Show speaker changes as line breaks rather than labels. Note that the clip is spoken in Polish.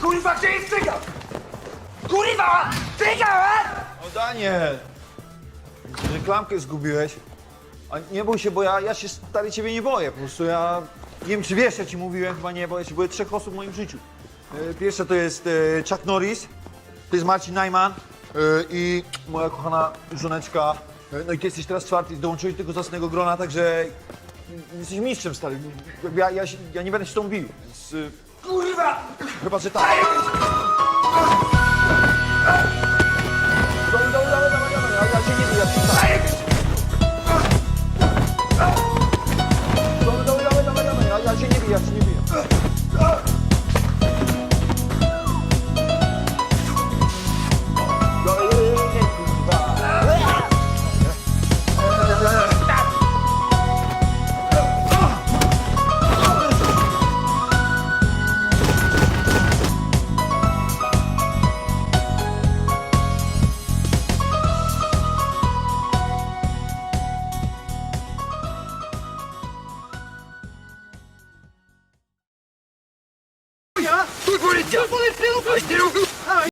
Kurwa, gdzie jest cygan? Kurwa! Cygan!
O Daniel! Że klamkę zgubiłeś. A nie bój się, bo ja, ja się stary ciebie nie boję. Po prostu ja nie wiem, czy wiesz, ja ci mówiłem, chyba nie, bo ja się boję trzech osób w moim życiu. E, Pierwsza to jest e, Chuck Norris, to jest Marcin Najman e, i moja kochana żoneczka. E, No i ty jesteś teraz czwarty, dołączyłeś do tego zacnego grona, także jesteś mistrzem, stary. Ja, ja, ja nie będę się z tą bił, więc e! Chyba, Ja się nie biję, ja.
Вы говорите, я